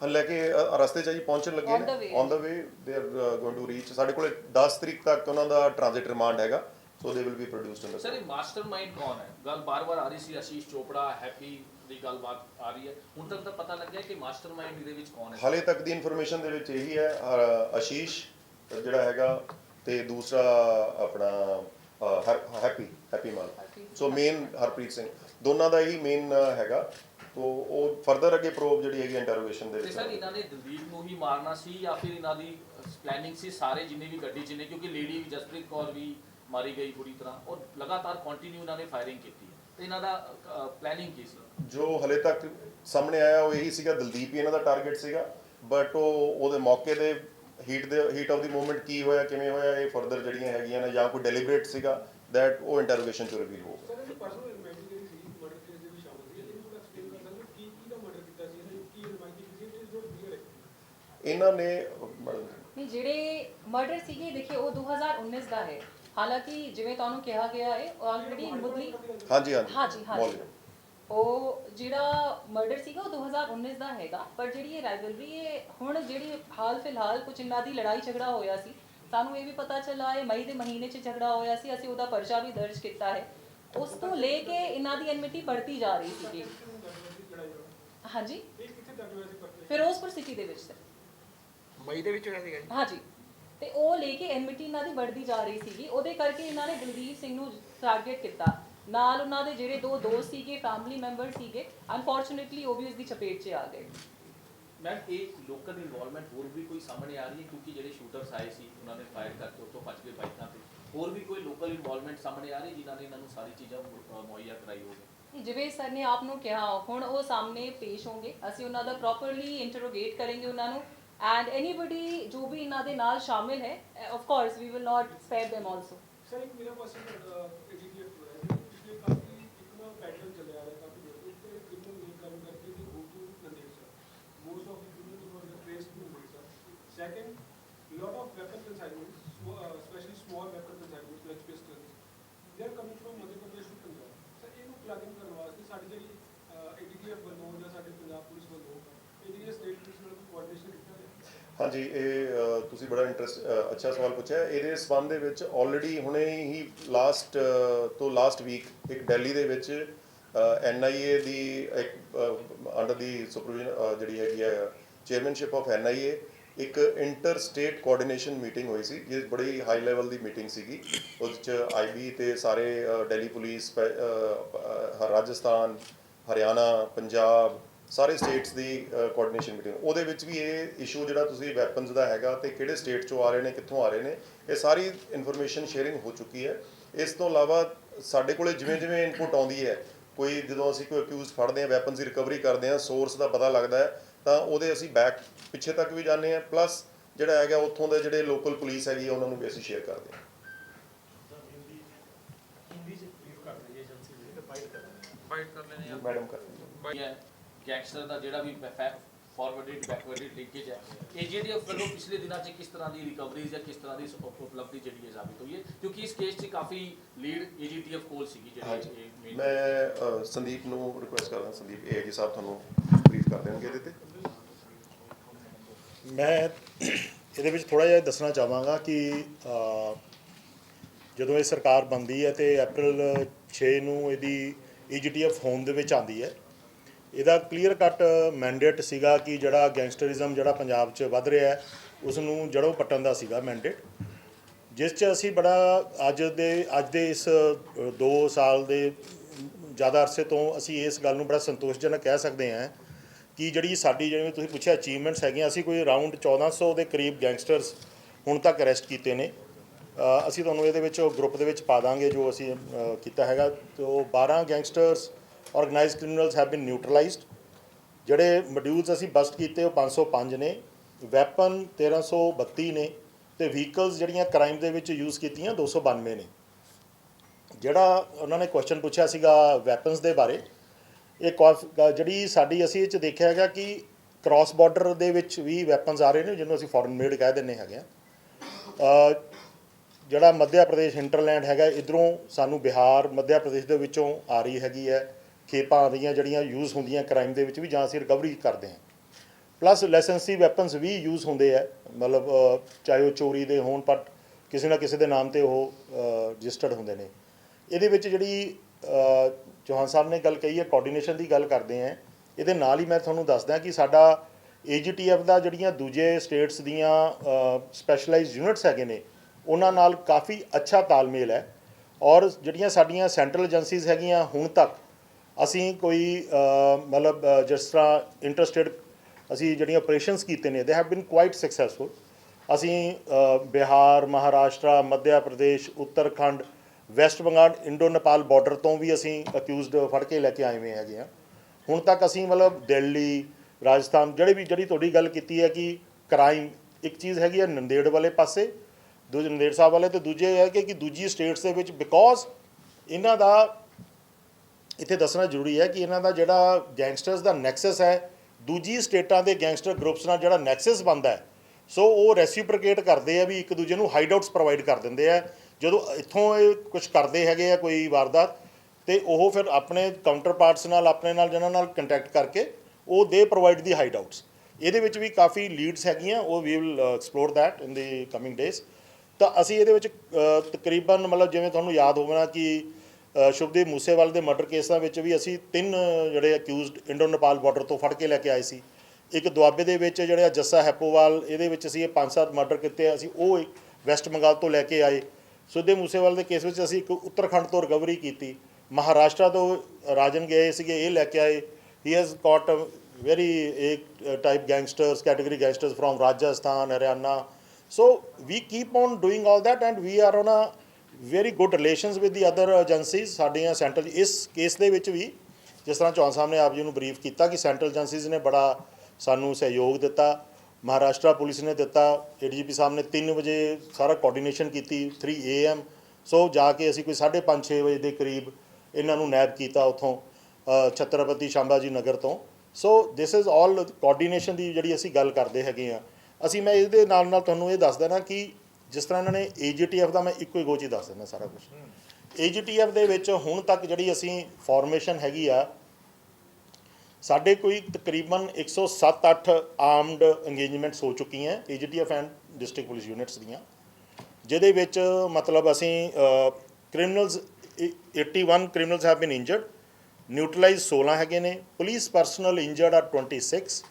ਹਾਂ ਲੈ ਕੇ ਰਸਤੇ 'ਚ ਜੀ ਪਹੁੰਚਣ ਲੱਗੇ On the way. On the way they are going to reach ਸਾਡੇ ਕੋਲੇ 10 ਤਰੀਕ ਤੱਕ ਉਹਨਾਂ ਦਾ ਟ੍ਰਾਂਜ਼ਿਟ ਰਿਮਾਂਡ ਹੈਗਾ so they will be produced in sir ਇਹ ਮਾਸਟਰਮਾਈਂਡ ਕੌਣ ਹੈ? ਗੱਲ ਬਾਰ-ਬਾਰ ਆ ਰਹੀ ਸੀ ਆਸ਼ੀਸ਼ ਚੋਪੜਾ ਹੈਪੀ ਦੀ ਗੱਲਬਾਤ ਆ ਰਹੀ ਹੈ। ਹੁਣ ਤੱਕ ਤਾਂ ਪਤਾ ਲੱਗਿਆ ਕਿ ਮਾਸਟਰਮਾਈਂਡ ਇਹਦੇ ਵਿੱਚ ਕੌਣ ਹੈ? ਹਾਲੇ ਤੱਕ ਦੀ ਇਨਫੋਰਮੇਸ਼ਨ ਦੇ ਵਿੱਚ ਇਹੀ ਹੈ ਆਸ਼ੀਸ਼ ਜਿਹੜਾ ਹੈਗਾ ਤੇ ਦੂਸਰਾ ਆਪਣਾ Happy Happy Happy। So main Harpreet Singh. ਦੋਨਾਂ ਦਾ ਹੀ ਮੇਨ ਹੈਗਾ। ਤੋ ਉਹ ਫਰਦਰ ਅੱਗੇ ਪ੍ਰੋਬ ਜਿਹੜੀ ਹੈਗੀ ਇੰਟਰੋਗੇਸ਼ਨ ਦੇ ਤੇ ਵਿੱਚ ਸਰ ਇਹਨਾਂ ਨੇ ਦਲਦੀਪ ਨੂੰ ਹੀ ਮਾਰਨਾ ਸੀ ਜਾਂ ਫਿਰ ਇਹਨਾਂ ਦੀ ਪਲੈਨਿੰਗ ਸੀ? ਸਾਰੇ ਜਿੰਨੇ ਵੀ ਗੱਡੀ 'ਚ ਨੇ ਕਿਉਂਕਿ ਲੇਡੀ ਜਸਪ੍ਰੀਤ ਕੌਰ ਵੀ ਮਾਰੀ ਗਈ ਬੁਰੀ ਤਰ੍ਹਾਂ। ਔਰ ਲਗਾਤਾਰ ਕੰਟੀਨਿਊ ਇਹਨਾਂ ਨੇ ਫਾਇਰਿੰਗ ਕੀਤੀ ਹੈ। ਤੇ ਇਹਨਾਂ ਦਾ ਪਲੈਨਿੰਗ ਕੀ ਸੀ? ਜੋ ਹਲੇ ਤੱਕ ਸਾਹਮਣੇ ਆਇਆ ਉਹ ਇਹੀ ਸੀਗਾ ਦਲਦੀਪ ਹੀ ਇਹਨਾਂ ਦਾ ਟਾਰਗੇਟ ਸੀਗਾ। ਬਟ ਉਹ ਉਹਦੇ ਮੌਕੇ ਦੇ heat the heat of the movement ਕੀ ਹੋਇਆ ਕਿਵੇਂ ਹੋਇਆ ਇਹ ਫਰਦਰ ਜਿਹੜੀਆਂ ਹੈਗੀਆਂ ਨੇ ਜਾਂ ਕੋਈ ਡੈਲੀਬਰੇਟ ਸੀਗਾ ਦੈਟ ਉਹ ਇੰਟਰੋਗੇਸ਼ਨ ਚ ਰਿਵੀਲ ਹੋਊਗਾ ਸਰ ਇਹ ਪਰਸਨਲ ਇਨਵੈਸਟੀਗੇਸ਼ਨ ਸੀ ਮਰਡਰ ਕੇਸ ਦੇ ਵਿੱਚ ਸ਼ਾਮਲ ਸੀ ਇਹਨੂੰ ਥੋੜਾ ਐਕਸਪਲੇਨ ਕਰ ਸਕਦੇ ਹੋ ਕੀ ਕੀ ਦਾ ਮਰਡਰ ਕੀਤਾ ਸੀ ਇਹਨੇ ਕੀ ਰਿਮਾਈਂਡ ਕੀਤੀ ਸੀ ਇਟ ਇਜ਼ ਨੋਟ ਕਲੀਅਰ ਹੈ ਇਹਨਾਂ ਨੇ ਨਹੀਂ ਜਿਹੜੇ ਮਰਡਰ ਸੀਗੇ ਦੇਖਿਓ ਉਹ 2019 ਦਾ ਹੈ। ਹਾਲਾਂਕਿ ਜਿਵੇਂ ਤੁਹਾਨੂੰ ਕਿਹਾ ਗਿਆ ਹੈ ਆਲਰੇਡੀ ਮੁੱਢਲੀ ਹਾਂਜੀ ਹਾਂਜੀ ਹਾਂਜੀ ਉਹ ਜਿਹੜਾ ਮਰਡਰ ਸੀਗਾ ਉਹ 2019 ਦਾ ਹੈਗਾ। ਪਰ ਜਿਹੜੀ ਇਹ ਰਾਈਵਲਰੀ ਇਹ ਹੁਣ ਜਿਹੜੀ ਹਾਲ ਫਿਲਹਾਲ ਕੁਝ ਇਹਨਾਂ ਦੀ ਲੜਾਈ ਝਗੜਾ ਹੋਇਆ ਸੀ ਸਾਨੂੰ ਇਹ ਵੀ ਪਤਾ ਚੱਲਾ ਹੈ ਮਈ ਦੇ ਮਹੀਨੇ 'ਚ ਝਗੜਾ ਹੋਇਆ ਸੀ ਅਸੀਂ ਉਹਦਾ ਪਰਚਾ ਵੀ ਦਰਜ ਕੀਤਾ ਹੈ। ਉਸ ਤੋਂ ਲੈ ਕੇ ਇਹਨਾਂ ਦੀ ਐਨਮਿਟੀ ਵੱਧਦੀ ਜਾ ਰਹੀ ਸੀ ਹਾਂਜੀ। ਫਿਰੋਜ਼ਪੁਰ ਸਿਟੀ ਦੇ ਵਿੱਚ ਸਰ। ਮਈ ਦੇ ਵਿੱਚ ਹੋਇਆ ਸੀਗਾ ਜੀ। ਹਾਂਜੀ। ਤੇ ਉਹ ਲੈ ਕੇ ਐਨਮਿਟੀ ਇਹਨਾਂ ਦੀ ਵੱਧਦੀ ਜਾ ਰਹੀ ਸੀਗੀ। ਉਹਦੇ ਕਰਕੇ ਇਹਨਾਂ ਨੇ ਦਲਦੀਪ ਸਿੰਘ ਨੂੰ ਟਾਰਗੇਟ ਕੀਤਾ। ਨਾਲ ਉਹਨਾਂ ਦੇ ਜਿਹੜੇ ਦੋ ਦੋਸਤ ਸੀਗੇ ਫੈਮਿਲੀ ਮੈਂਬਰ ਸੀਗੇ ਅਨਫੋਰਚੂਨੇਟਲੀ ਉਹ ਵੀ ਉਸ ਦੀ ਚਪੇਟ 'ਚ ਆ ਗਏ। ਮੈਮ ਇਹ ਲੋਕਲ ਇਨਵੋਲਵਮੈਂਟ ਹੋਰ ਵੀ ਕੋਈ ਸਾਹਮਣੇ ਆ ਰਹੀ ਹੈ? ਕਿਉਂਕਿ ਜਿਹੜੇ ਸ਼ੂਟਰਸ ਆਏ ਸੀ ਉਹਨਾਂ ਨੇ ਫਾਇਰ ਕਰਕੇ ਉੱਥੋਂ ਭੱਜ ਗਏ ਬਾਈਕਾਂ ਤੇ। ਹੋਰ ਵੀ ਕੋਈ ਲੋਕਲ ਇਨਵੋਲਵਮੈਂਟ ਸਾਹਮਣੇ ਆ ਰਹੀ ਜਿਨ੍ਹਾਂ ਨੇ ਇਹਨਾਂ ਨੂੰ ਸਾਰੀ ਚੀਜ਼ਾਂ ਮੁਹੱਈਆ ਕਰਾਈ ਹੋਵੇ? ਜਿਵੇਂ ਸਰ ਨੇ ਆਪ ਨੂੰ ਕਿਹਾ ਹੁਣ ਉਹ ਸਾਹਮਣੇ ਪੇਸ਼ ਹੋਣਗੇ। ਅਸੀਂ ਉਹਨਾਂ ਦਾ ਪ੍ਰੋਪਰਲੀ ਇੰਟਰੋਗੇਟ ਕਰਾਂਗੇ ਉਹਨਾਂ ਨੂੰ। ਐਂਡ ਐਨੀਬਡੀ ਜੋ ਵੀ ਇਹਨਾਂ ਦੇ ਨਾਲ ਸ਼ਾਮਿਲ ਹੈ of course we will not spare them also sir ਇੱਕ ਮੇਰਾ ਕੁਐਸਚਨ ਏਜੀਟੀਐਫ ਤੋਂ ਹੈ ਕਿ ਪਿਛਲੇ ਕਾਫੀ ਇੱਕ ਨਾ ਪੈਟਰਨ ਚੱਲਿਆ ਆ ਰਿਹਾ ਕਾਫੀ ਦੇਰ ਤੋਂ ਕਿ ਕ੍ਰਿਮੀਨਲ ਲਿੰਕ ਕਰਨ ਕਰਕੇ they go to Nanded sir most of the criminal were trace to Nanded sir second lot of weapon consignments sm- uh, especially small weapon consignments like pistols they are coming from Madhya Pradesh to Punjab sir ਇਹਨੂੰ plugging ਕਰਨ ਵਾਸਤੇ ਸਾਡੀ ਜਿਹੜੀ AGTF ਵੱਲੋਂ ਜਾਂ ਸਾਡੇ Punjab police ਵੱਲੋਂ ਇਹ ਜਿਹੜੀ ਸਟੇਟ ਪੁਲਿਸ ਨਾਲ ਕੋਆਰਡੀਨੇਸ਼ਨ ਕੀਤਾ ਗਿਆ ਹਾਂਜੀ ਇਹ ਤੁਸੀਂ ਬੜਾ ਇੰਟਰਸਟ ਅੱਛਾ ਸਵਾਲ ਪੁੱਛਿਆ। ਇਹਦੇ ਸਬੰਧ ਦੇ ਵਿੱਚ ਆਲਰੇਡੀ ਹੁਣੇ ਹੀ ਲਾਸਟ ਤੋਂ ਲਾਸਟ ਵੀਕ ਇੱਕ ਦਿੱਲੀ ਦੇ ਵਿੱਚ ਐਨਆਈਏ ਦੀ ਇੱਕ ਅੰਡਰ ਦੀ ਸੁਪਰਵਿਜ਼ਨ ਜਿਹੜੀ ਹੈਗੀ ਹੈ ਚੇਅਰਮੈਨਸ਼ਿਪ ਆਫ ਐਨਆਈਏ ਇੱਕ ਇੰਟਰ ਸਟੇਟ ਕੋਆਰਡੀਨੇਸ਼ਨ ਮੀਟਿੰਗ ਹੋਈ ਸੀ ਇਹ ਬੜੀ ਹਾਈ ਲੈਵਲ ਦੀ ਮੀਟਿੰਗ ਸੀਗੀ। ਉਸ ਚ ਆਈਬੀ ਤੇ ਸਾਰੇ ਅ, ਦਿੱਲੀ ਪੁਲਿਸ ਰਾਜਸਥਾਨ ਹਰਿਆਣਾ ਪੰਜਾਬ ਸਾਰੇ ਸਟੇਟਸ ਦੀ ਕੋਆਰਡੀਨੇਸ਼ਨ ਮੀਟਿੰਗ ਉਹਦੇ ਵਿੱਚ ਵੀ ਇਹ ਇਸ਼ੂ ਜਿਹੜਾ ਤੁਸੀਂ ਵੈਪਨਸ ਦਾ ਹੈਗਾ ਤੇ ਕਿਹੜੇ ਸਟੇਟ ਚੋਂ ਆ ਰਹੇ ਨੇ ਕਿੱਥੋਂ ਆ ਰਹੇ ਨੇ ਇਹ ਸਾਰੀ ਇਨਫੋਰਮੇਸ਼ਨ ਸ਼ੇਅਰਿੰਗ ਹੋ ਚੁੱਕੀ ਹੈ। ਇਸ ਤੋਂ ਇਲਾਵਾ ਸਾਡੇ ਕੋਲੇ ਜਿਵੇਂ ਜਿਵੇਂ ਇਨਪੁਟ ਆਉਂਦੀ ਹੈ ਕੋਈ ਜਦੋਂ ਅਸੀਂ ਕੋਈ ਅਕਿਊਜ਼ ਫੜਦੇ ਹਾਂ ਵੈਪਨਸ ਦੀ ਰਿਕਵਰੀ ਕਰਦੇ ਹਾਂ ਸੋਰਸ ਦਾ ਪਤਾ ਲੱਗਦਾ ਹੈ ਤਾਂ ਉਹਦੇ ਅਸੀਂ ਬੈਕ ਪਿੱਛੇ ਤੱਕ ਵੀ ਜਾਂਦੇ ਹਾਂ ਪਲੱਸ ਜਿਹੜਾ ਹੈਗਾ ਉੱਥੋਂ ਦੇ ਜਿਹੜੇ ਲੋਕਲ ਪੁਲਿਸ ਹੈਗੀ ਆ, ਉਹਨਾਂ ਨੂੰ ਵੀ ਅਸੀਂ ਸ਼ੇਅਰ ਕਰਦੇ ਹਾਂ। ਫਾਈਟ ਕਰ ਲੈਣੇ ਆ। ਮੈਡਮ ਕਰਦੇ ਹੈ ਗੈਂਗਸਟਰ ਦਾ ਜਿਹੜਾ ਵੀ ਫਾਰਵਰਡਡ ਬੈਕਵਰਡਡ ਲਿੰਕੇਜ ਹੈ ਏਜੀਡੀਐਫ ਵੱਲੋਂ ਪਿਛਲੇ ਦਿਨਾਂ 'ਚ ਕਿਸ ਤਰ੍ਹਾਂ ਦੀ ਰਿਕਵਰੀ ਜਾਂ ਕਿਸ ਤਰ੍ਹਾਂ ਦੀ ਉਪ- ਉਪਲਬਧੀ ਜਿਹੜੀ ਹੈ ਸਾਬਿਤ ਹੋਈ ਹੈ? ਕਿਉਂਕਿ ਇਸ ਕੇਸ 'ਚ ਕਾਫੀ ਲੀਡ ਏਜੀਟੀਐਫ ਕੋਲ ਸੀਗੀ ਜਿਹੜੀ ਮੈਂ ਸੰਦੀਪ ਨੂੰ ਰਿਕੁਐਸਟ ਕਰਦਾ ਸੰਦੀਪ ਏਜੀ ਸਾਹਿਬ ਤੁਹਾਨੂੰ ਬਰੀਫ ਕਰ ਦੇਣਗੇ ਇਹਦੇ ਤੇ। ਮੈਂ ਇਹਦੇ ਵਿੱਚ ਥੋੜਾ ਜਿਹਾ ਦੱਸਣਾ ਚਾਹਾਂਗਾ ਕਿ ਜਦੋਂ ਇਹ ਸਰਕਾਰ ਬਣਦੀ ਹੈ ਤੇ ਅਪ੍ਰੈਲ 6 ਨੂੰ ਇਹਦੀ ਈਜੀਟੀਐਫ ਹੋਮ ਦੇ ਵਿੱਚ ਆਂਦੀ ਹੈ ਇਹਦਾ ਕਲੀਅਰ ਕੱਟ ਮੈਂਡੇਟ ਸੀਗਾ ਕਿ ਜਿਹੜਾ ਗੈਂਗਸਟਰਿਜ਼ਮ ਜਿਹੜਾ ਪੰਜਾਬ 'ਚ ਵੱਧ ਰਿਹਾ ਹੈ ਉਸ ਨੂੰ ਜੜੋਂ ਪੱਟਣ ਦਾ ਸੀਗਾ ਮੈਂਡੇਟ ਜਿਸ 'ਚ ਅਸੀਂ ਬੜਾ ਅੱਜ ਦੇ ਅੱਜ ਦੇ ਇਸ 2 ਸਾਲ ਦੇ ਜ਼ਿਆਦਾ ਅਰਸੇ ਤੋਂ ਅਸੀਂ ਇਸ ਗੱਲ ਨੂੰ ਬੜਾ ਸੰਤੋਸ਼ਜਨਕ ਕਹਿ ਸਕਦੇ ਹਾਂ ਕਿ ਜਿਹੜੀ ਸਾਡੀ ਜਿਵੇਂ ਤੁਸੀਂ ਪੁੱਛਿਆ ਅਚੀਵਮੈਂਟਸ ਹੈਗੀਆਂ, ਅਸੀਂ ਕੋਈ ਅਰਾਊਂਡ 1400 ਦੇ ਕਰੀਬ ਗੈਂਗਸਟਰਸ ਹੁਣ ਤੱਕ ਅਰੈਸਟ ਕੀਤੇ ਨੇ। ਅਸੀਂ ਤੁਹਾਨੂੰ ਇਹਦੇ ਵਿੱਚ ਗਰੁੱਪ ਦੇ ਵਿੱਚ ਪਾ ਦਾਂਗੇ ਜੋ ਅਸੀਂ ਕੀਤਾ ਹੈਗਾ। ਤੋਂ 12 gangsters organised criminals have been neutralised ਜਿਹੜੇ ਮੋਡਿਊਲਸ ਅਸੀਂ ਬਸਟ ਕੀਤੇ ਉਹ 505 ਨੇ। ਵੈਪਨ 1332 ਨੇ ਤੇ ਵਹੀਕਲਸ ਜਿਹੜੀਆਂ ਕ੍ਰਾਈਮ ਦੇ ਵਿੱਚ ਯੂਜ਼ ਕੀਤੀਆਂ 292 ਨੇ। ਜਿਹੜਾ ਉਹਨਾਂ ਨੇ ਕੁਐਸਚਨ ਪੁੱਛਿਆ ਸੀਗਾ ਵੈਪਨਸ ਦੇ ਬਾਰੇ, ਇਹ ਕਾਫ- ਜਿਹੜੀ ਸਾਡੀ ਅਸੀਂ ਇਹ ਚ ਦੇਖਿਆ ਹੈਗਾ ਕਿ ਕ੍ਰਾਸ ਬਾਰਡਰ ਦੇ ਵਿੱਚ ਵੀ ਵੈਪਨਸ ਆ ਰਹੇ ਨੇ, ਜਿਹਨੂੰ ਅਸੀਂ ਫੋਰਨ ਮੇਡ ਕਹਿ ਦਿੰਨੇ ਹੈਗੇ ਆ। ਜਿਹੜਾ ਮੱਧਿਆ ਪ੍ਰਦੇਸ਼ ਇੰਟਰਲੈਂਡ ਹੈਗਾ, ਇਧਰੋਂ ਸਾਨੂੰ ਬਿਹਾਰ, ਮੱਧਿਆ ਪ੍ਰਦੇਸ਼ ਦੇ ਵਿੱਚੋਂ ਆ ਰਹੀ ਹੈਗੀ ਹੈ। ਖੇਪਾਂ ਆਉਂਦੀਆਂ ਜਿਹੜੀਆਂ ਯੂਜ਼ ਹੁੰਦੀਆਂ ਕ੍ਰਾਈਮ ਦੇ ਵਿੱਚ ਵੀ ਜਾਂ ਅਸੀਂ ਰਿਕਵਰੀ ਕਰਦੇ ਹਾਂ। ਪਲੱਸ ਲਾਇਸੈਂਸੀ ਵੈਪਨਸ ਵੀ ਯੂਜ਼ ਹੁੰਦੇ ਆ। ਮਤਲਬ ਚਾਹੇ ਉਹ ਚੋਰੀ ਦੇ ਹੋਣ ਪਰ ਕਿਸੇ ਨਾ ਕਿਸੇ ਦੇ ਨਾਮ ਤੇ ਉਹ ਰਜਿਸਟਰਡ ਹੁੰਦੇ ਨੇ। ਇਹਦੇ ਵਿੱਚ ਜਿਹੜੀ ਚੌਹਾਨ ਸਾਹਿਬ ਨੇ ਗੱਲ ਕਹੀ ਹੈ ਕੋਆਰਡੀਨੇਸ਼ਨ ਦੀ ਗੱਲ ਕਰਦੇ ਆ ਇਹਦੇ ਨਾਲ ਹੀ ਮੈਂ ਤੁਹਾਨੂੰ ਦੱਸਦਾ ਕਿ ਸਾਡਾ AGTF ਦਾ ਜਿਹੜੀਆਂ ਦੂਜੇ ਸਟੇਟਸ ਦੀਆਂ ਸਪੈਸ਼ਲਾਈਜ਼ਡ ਯੂਨਿਟਸ ਹੈਗੇ ਨੇ, ਉਹਨਾਂ ਨਾਲ ਕਾਫੀ ਅੱਛਾ ਤਾਲਮੇਲ ਹੈ। ਔਰ ਜਿਹੜੀਆਂ ਸਾਡੀਆਂ ਸੈਂਟਰਲ ਏਜੰਸੀਜ਼ ਹੈਗੀਆਂ ਹੁਣ ਤੱਕ ਅਸੀਂ ਕੋਈ ਮਤਲਬ ਜਿਸ ਤਰ੍ਹਾਂ ਇੰਟਰਸਟਡ ਅਸੀਂ ਜਿਹੜੀਆਂ ਆਪਰੇਸ਼ਨਸ ਕੀਤੇ ਨੇ they have been quite successful ਅਸੀਂ Bihar, Maharashtra Madhya Pradesh, Uttarakhand West Bengal Indo Nepal border ਤੋਂ ਵੀ ਅਸੀਂ ਅਕਿਊਜ਼ਡ ਫੜ ਕੇ ਲੈ ਕੇ ਆਏ ਹੋਏ ਹੈਗੇ ਆ ਹੁਣ ਤੱਕ ਅਸੀਂ ਮਤਲਬ ਦਿੱਲੀ, ਰਾਜਸਥਾਨ, ਜਿਹੜੇ ਵੀ, ਜਿਹੜੀ ਤੁਹਾਡੀ ਗੱਲ ਕੀਤੀ ਹੈ ਕਿ ਕ੍ਰਾਈਮ ਇੱਕ ਚੀਜ਼ ਹੈਗੀ ਹੈ ਨੰਦੇੜ ਵਾਲੇ ਪਾਸੇ, ਦੂਜੇ ਨੰਦੇੜ ਸਾਹਿਬ ਵਾਲੇ, ਤੇ ਦੂਜੇ ਇਹ ਹੈ ਕਿ ਦੂਜੀ ਸਟੇਟਸ ਦੇ ਵਿੱਚ ਬਿਕੋਜ਼ ਇਹਨਾਂ ਦਾ ਇੱਥੇ ਦੱਸਣਾ ਜ਼ਰੂਰੀ ਹੈ ਕਿ ਇਹਨਾਂ ਦਾ ਜਿਹੜਾ ਗੈਂਗਸਟਰਸ ਦਾ ਨੈਕਸਸ ਹੈ, ਦੂਜੀ ਸਟੇਟਾਂ ਦੇ ਗੈਂਗਸਟਰ ਗਰੁੱਪਸ ਨਾਲ ਜਿਹੜਾ ਨੈਕਸਸ ਬਣਦਾ ਹੈ, ਸੋ ਉਹ ਰੈਸੀਪ੍ਰੀਕੇਟ ਕਰਦੇ ਆ ਵੀ ਇੱਕ ਦੂਜੇ ਨੂੰ ਹਾਈਡ ਆਊਟਸ ਪ੍ਰੋਵਾਈਡ ਕਰ ਦਿੰਦੇ ਆ। ਜਦੋਂ ਇੱਥੋਂ ਇਹ ਕੁਝ ਕਰਦੇ ਹੈਗੇ ਆ ਕੋਈ ਵਾਰਦਾਤ, ਤੇ ਉਹ ਫਿਰ ਆਪਣੇ ਕਾਊਂਟਰ ਪਾਰਟਸ ਨਾਲ, ਆਪਣੇ ਨਾਲ, ਜਿਹਨਾਂ ਨਾਲ ਕੰਟੈਕਟ ਕਰਕੇ ਉਹ ਦੇ ਪ੍ਰੋਵਾਈਡ ਦੀ ਹਾਈਡ ਆਊਟਸ ਇਹਦੇ ਵਿੱਚ ਵੀ ਕਾਫੀ ਲੀਡਸ ਹੈਗੀਆਂ, ਉਹ we will explore that in the coming days ਤਾਂ ਅਸੀਂ ਇਹਦੇ ਵਿੱਚ ਤਕਰੀਬਨ ਮਤਲਬ ਜਿਵੇਂ ਤੁਹਾਨੂੰ ਯਾਦ ਹੋਵੇਗਾ ਕਿ ਸ਼ੁਭਦੀਪ ਮੂਸੇਵਾਲ ਦੇ ਮਰਡਰ ਕੇਸਾਂ ਵਿੱਚ ਵੀ ਅਸੀਂ ਤਿੰਨ ਜਿਹੜੇ ਅਕਿਊਜ਼ਡ ਇੰਡੋ ਨੇਪਾਲ ਬਾਰਡਰ ਤੋਂ ਫੜ ਕੇ ਲੈ ਕੇ ਆਏ ਸੀ। ਇੱਕ ਦੁਆਬੇ ਦੇ ਵਿੱਚ ਜਿਹੜਾ ਜੱਸਾ ਹੈਪੋਵਾਲ, ਇਹਦੇ ਵਿੱਚ ਅਸੀਂ ਇਹ ਪੰਜ ਸੱਤ ਮਰਡਰ ਕੀਤੇ ਅਸੀਂ ਉਹ ਵੈਸਟ ਬੰਗਾਲ ਤੋਂ ਲੈ ਕੇ ਆਏ। ਸੁਦੇ ਮੂਸੇਵਾਲ ਦੇ ਕੇਸ ਵਿੱਚ ਅਸੀਂ ਇੱਕ ਉੱਤਰਾਖੰਡ ਤੋਂ ਰਿਕਵਰੀ ਕੀਤੀ। ਮਹਾਰਾਸ਼ਟਰ ਤੋਂ ਰਾਜਨ ਗਏ ਸੀਗੇ, ਇਹ ਲੈ ਕੇ ਆਏ। ਹੀ ਹੈਜ਼ ਕਾਟ ਵੈਰੀ ਇੱਕ type gangsters category gangsters from Rajasthan Haryana so we keep on doing all that and we are on a very good relations with the other agencies ਸਾਡੀਆਂ ਸੈਂਟਰਲ ਇਸ case ਦੇ ਵਿੱਚ ਵੀ ਜਿਸ ਤਰ੍ਹਾਂ ਚੌਹਾਨ ਸਾਹਿਬ ਨੇ ਆਪ ਜੀ ਨੂੰ ਬਰੀਫ ਕੀਤਾ ਕਿ ਸੈਂਟਰਲ ਏਜੰਸੀਜ਼ ਨੇ ਬੜਾ ਸਾਨੂੰ ਸਹਿਯੋਗ ਦਿੱਤਾ, ਮਹਾਰਾਸ਼ਟਰ ਪੁਲਿਸ ਨੇ ਦਿੱਤਾ ਏਡੀਜੀਪੀ ਸਾਹਿਬ ਨੇ 3 ਵਜੇ ਸਾਰਾ ਕੋਆਰਡੀਨੇਸ਼ਨ ਕੀਤੀ 3 AM ਸੋ ਜਾ ਕੇ ਅਸੀਂ ਕੋਈ 5:30 6 ਵਜੇ ਦੇ ਕਰੀਬ ਇਹਨਾਂ ਨੂੰ ਨੈਬ ਕੀਤਾ ਉਥੋਂ ਛਤਰਪਤੀ ਸ਼ਾਂਬਾਜੀ ਨਗਰ ਤੋਂ। So this is all coordination ਦੀ ਜਿਹੜੀ ਅਸੀਂ ਗੱਲ ਕਰਦੇ ਹੈਗੇ ਆ ਅਸੀਂ ਮੈਂ ਇਹਦੇ ਨਾਲ ਨਾਲ ਤੁਹਾਨੂੰ ਇਹ ਦੱਸ ਦੇਣਾ ਕਿ ਜਿਸ ਤਰ੍ਹਾਂ ਇਹਨਾਂ ਨੇ AGTF ਦਾ ਮੈਂ ਇੱਕੋ ਹੀ ਗੋਚ ਹੀ ਦੱਸ ਦਿੰਦਾ ਸਾਰਾ ਕੁਝ AGTF ਦੇ ਵਿੱਚ ਹੁਣ ਤੱਕ ਜਿਹੜੀ ਅਸੀਂ ਫਾਰਮੇਸ਼ਨ ਹੈਗੀ ਆ, ਸਾਡੇ ਕੋਈ ਤਕਰੀਬਨ 107-8 ਆਰਮਡ ਇੰਗੇਜਮੈਂਟਸ ਹੋ ਚੁੱਕੀਆਂ AGTF and district police units ਦੀਆਂ, ਜਿਹਦੇ ਵਿੱਚ ਮਤਲਬ ਅਸੀਂ criminals 81 criminals have been injured neutralise 16 ਹੈਗੇ ਨੇ police personnel injured are 26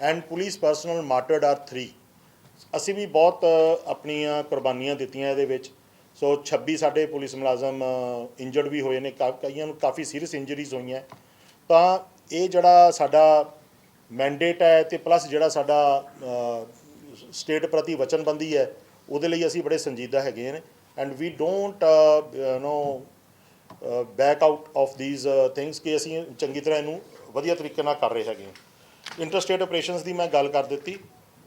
and police personnel martyred are 3 ਅਸੀਂ ਵੀ ਬਹੁਤ ਆਪਣੀਆਂ ਕੁਰਬਾਨੀਆਂ ਦਿੱਤੀਆਂ ਇਹਦੇ ਵਿੱਚ। ਸੋ 26 ਸਾਡੇ ਪੁਲਿਸ ਮੁਲਾਜ਼ਮ ਇੰਜਰਡ ਵੀ ਹੋਏ ਨੇ, ਕਾ- ਕਈਆਂ ਨੂੰ ਕਾਫੀ ਸੀਰੀਅਸ ਇੰਜਰੀਜ਼ ਹੋਈਆਂ। ਤਾਂ ਇਹ ਜਿਹੜਾ ਸਾਡਾ ਮੈਂਡੇਟ ਹੈ ਤੇ ਪਲੱਸ ਜਿਹੜਾ ਸਾਡਾ ਸਟੇਟ ਪ੍ਰਤੀ ਵਚਨਬੰਦੀ ਹੈ, ਉਹਦੇ ਲਈ ਅਸੀਂ ਬੜੇ ਸੰਜੀਦਾ ਹੈਗੇ ਨੇ। And we don't no back out of these things ਕਿ ਅਸੀਂ ਚੰਗੀ ਤਰ੍ਹਾਂ ਇਹਨੂੰ ਵਧੀਆ ਤਰੀਕੇ ਨਾਲ ਕਰ ਰਹੇ ਹੈਗੇ ਹਾਂ। ਇੰਟਰਸਟੇਟ ਆਪਰੇਸ਼ਨਸ ਦੀ ਮੈਂ ਗੱਲ ਕਰ ਦਿੱਤੀ।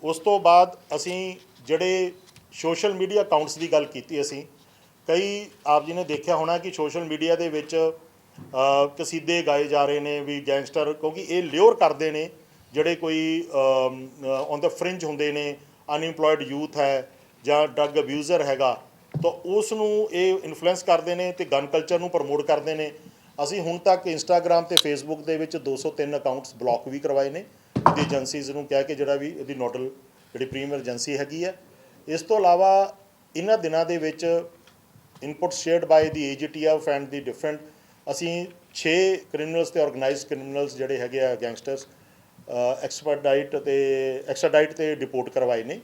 ਉਸ ਤੋਂ ਬਾਅਦ ਅਸੀਂ ਜਿਹੜੇ ਸੋਸ਼ਲ ਮੀਡੀਆ ਅਕਾਊਂਟਸ ਦੀ ਗੱਲ ਕੀਤੀ ਅਸੀਂ, ਕਈ ਆਪ ਜੀ ਨੇ ਦੇਖਿਆ ਹੋਣਾ ਕਿ ਸੋਸ਼ਲ ਮੀਡੀਆ ਦੇ ਵਿੱਚ ਕਸੀਦੇ ਗਾਏ ਜਾ ਰਹੇ ਨੇ ਵੀ ਗੈਂਗਸਟਰ ਕਿਉਂਕਿ ਇਹ ਲਿਓਰ ਕਰਦੇ ਨੇ, ਜਿਹੜੇ ਕੋਈ ਔਨ ਦਾ ਫ੍ਰਿੰਜ ਹੁੰਦੇ ਨੇ ਅਨਇੰਪਲੋਇਡ ਯੂਥ ਹੈ ਜਾਂ ਡਰੱਗ ਅਬਿਊਜ਼ਰ ਹੈਗਾ, ਤਾਂ ਉਸ ਨੂੰ ਇਹ ਇਨਫਲੂਐਂਸ ਕਰਦੇ ਨੇ ਤੇ ਗਨ ਕਲਚਰ ਨੂੰ ਪ੍ਰਮੋਟ ਕਰਦੇ ਨੇ। ਅਸੀਂ ਹੁਣ ਤੱਕ ਇੰਸਟਾਗ੍ਰam ਤੇ ਫੇਸਬੁੱਕ ਦੇ ਵਿੱਚ 203 ਅਕਾਊਂਟਸ ਬਲੌਕ ਵੀ ਕਰਵਾਏ ਨੇ। ਇਹਦੀ ਏਜੰਸੀਜ਼ ਨੂੰ ਕਹਿ ਕੇ ਜਿਹੜਾ ਵੀ ਇਹਦੀ ਨੋਡਲ, ਜਿਹੜੀ ਪ੍ਰੀਮੀਅਰ ਏਜੰਸੀ ਹੈਗੀ ਹੈ ਇਸ ਤੋਂ ਇਲਾਵਾ ਇਹਨਾਂ ਦਿਨਾਂ ਦੇ ਵਿੱਚ input shared by the AGTF and the different ਅਸੀਂ 6 ਕ੍ਰਿਮੀਨਲਸ ਤੇ ਆਰਗੇਨਾਈਜ਼ਡ ਕ੍ਰਿਮੀਨਲਸ ਜਿਹੜੇ ਹੈਗੇ ਆ ਗੈਂਗਸਟਰਸ ਐਕਸਪਰਡਾਈਟ ਤੇ ਐਕਸਟਰਡਾਈਟ ਤੇ ਡਿਪੋਰਟ ਕਰਵਾਏ ਨੇ।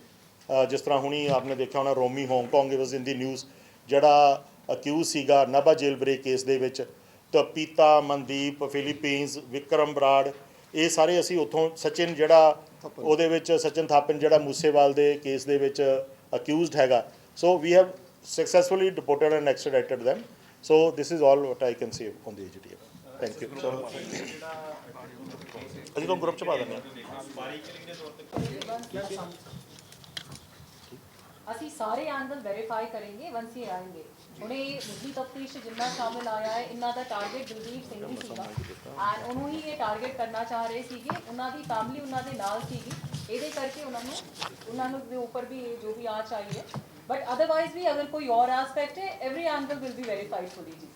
ਜਿਸ ਤਰ੍ਹਾਂ ਹੁਣੀ ਆਪਨੇ ਦੇਖਿਆ ਹੋਣਾ Romi Hong Kong was in the news ਜਿਹੜਾ ਅਕਿਊਜ਼ ਸੀਗਾ ਨਾਭਾ ਜੇਲ ਬ੍ਰੇਕ ਕੇਸ ਦੇ ਵਿੱਚ ਤਪੀਤਾ ਮਨਦੀਪ ਫਿਲੀਪੀਨਸ ਵਿਕਰਮ ਬਰਾੜ ਇਹ ਸਾਰੇ ਅਸੀਂ ਉੱਥੋਂ ਸਚਿਨ ਜਿਹੜਾ ਉਹਦੇ ਵਿੱਚ ਸਚਿਨ ਥਾਪਨ ਜਿਹੜਾ ਮੂਸੇਵਾਲ ਦੇ ਕੇਸ ਦੇ ਵਿੱਚ ਅਕਿਊਜ਼ਡ ਹੈਗਾ। So we have successfully deported and extradited them. So this is all what i can say on the AGTF thank you. ਅਸੀਂ ਤੁਹਾਨੂੰ ਗਰੁੱਪ ਚ ਪਾ ਦਿੰਦੇ ਹਾਂ। ਅਸੀਂ ਸਾਰੇ ਐਂਗਲ ਵੈਰੀਫਾਈ ਕਰਾਂਗੇ ਵੰਸ ਹੀ ਆएंगे ਹੁਣ ਇਹ ਮੁੱਢਲੀ ਤਫਤੀਸ਼ ਜਿੰਨਾ ਸ਼ਾਮਿਲ ਆਇਆ ਹੈ, ਇਹਨਾਂ ਦਾ ਟਾਰਗੇਟ ਦਲਦੀਪ ਸਿੰਘ ਹੀ ਸੀਗਾ। ਐਂਡ ਉਹਨੂੰ ਹੀ ਇਹ ਟਾਰਗੇਟ ਕਰਨਾ ਚਾਹ ਰਹੇ ਸੀਗੇ। ਉਹਨਾਂ ਦੀ ਫੈਮਿਲੀ ਉਹਨਾਂ ਦੇ ਨਾਲ ਸੀਗੀ। ਇਹਦੇ ਕਰਕੇ ਉਹਨਾਂ ਨੂੰ ਉਹਨਾਂ ਨੂੰ ਦੇ ਉੱਪਰ ਵੀ ਇਹ ਜੋ ਵੀ ਆਚ ਆਈ ਹੈ ਬਟ ਅਦਰਵਾਈਜ਼ ਵੀ ਅਗਰ ਕੋਈ ਔਰ ਐਸਪੈਕਟ ਹੈ every angle will be verified fully ji.